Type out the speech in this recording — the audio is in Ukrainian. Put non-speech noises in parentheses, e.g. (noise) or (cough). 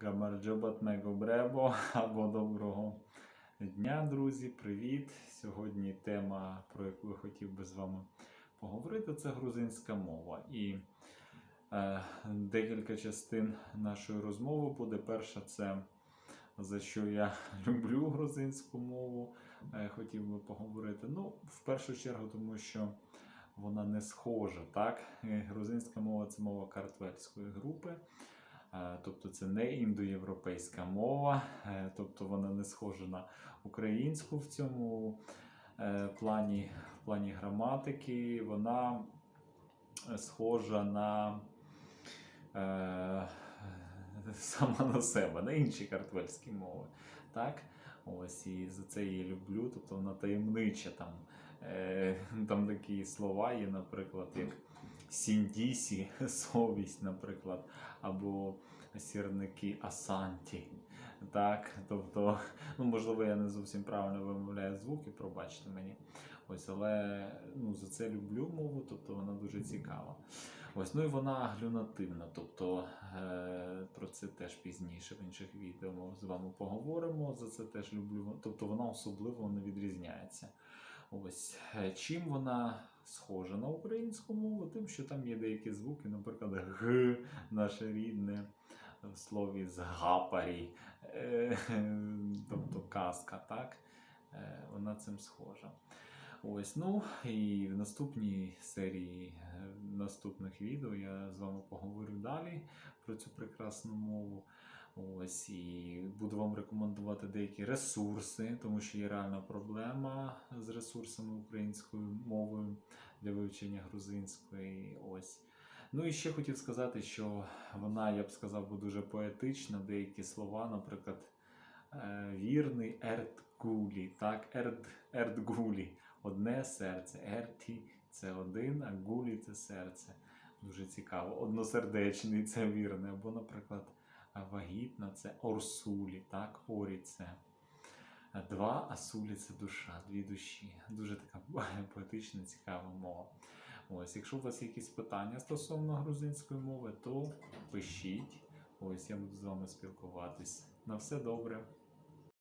Гамарджобат Мегобребо або доброго дня, друзі. Привіт! Сьогодні тема, про яку я хотів би з вами поговорити, це грузинська мова. І е, декілька частин нашої розмови буде. Перша це за що я (laughs) люблю грузинську мову. Е, хотів би поговорити. Ну, в першу чергу, тому що вона не схожа. Так? Е, Грузинська мова це мова картвельської групи. Е, Тобто це не індоєвропейська мова, е, тобто вона не схожа на українську в цьому е, плані, в плані граматики. Вона схожа на сама на себе, на інші картвельські мови. Так? Ось і за це її люблю. Тобто вона таємнича там. Там такі слова є, наприклад, як сіндісі, (laughs) совість, наприклад, або сірники асанті. Так, тобто, ну можливо, я не зовсім правильно вимовляю звуки, пробачте мені. Ось, але ну, за це люблю мову, тобто вона дуже цікава. Ось, ну і вона аглюнативна, тобто е, про це теж пізніше в інших відео ми з вами поговоримо. За це теж люблю. Тобто вона особливо не відрізняється. Ось е, чим вона схожа на українську мову, тим, що там є деякі звуки, наприклад, г, наше рідне в слові згапарі, е, тобто казка, так? Е, Вона цим схожа. Ось, ну і в наступній серії е, наступних відео я з вами поговорю далі про цю прекрасну мову. Ось і буду вам рекомендувати деякі ресурси, тому що є реальна проблема з ресурсами українською мовою для вивчення грузинської. Ось. Ну і ще хотів сказати, що вона, я б сказав, би дуже поетична. Деякі слова, наприклад, е, вірний Ертгулі, так, Ерд, Ертгулі, одне серце, Ерті це один, а гулі це серце. Дуже цікаво. Односердечний це вірне. Або, наприклад, вагітна це Орсулі, так, Орі це. Два асулі це душа, дві душі. Дуже така (laughs) поетична, цікава мова. Ось, якщо у вас є якісь питання стосовно грузинської мови, то пишіть. Ось я буду з вами спілкуватись. На все добре.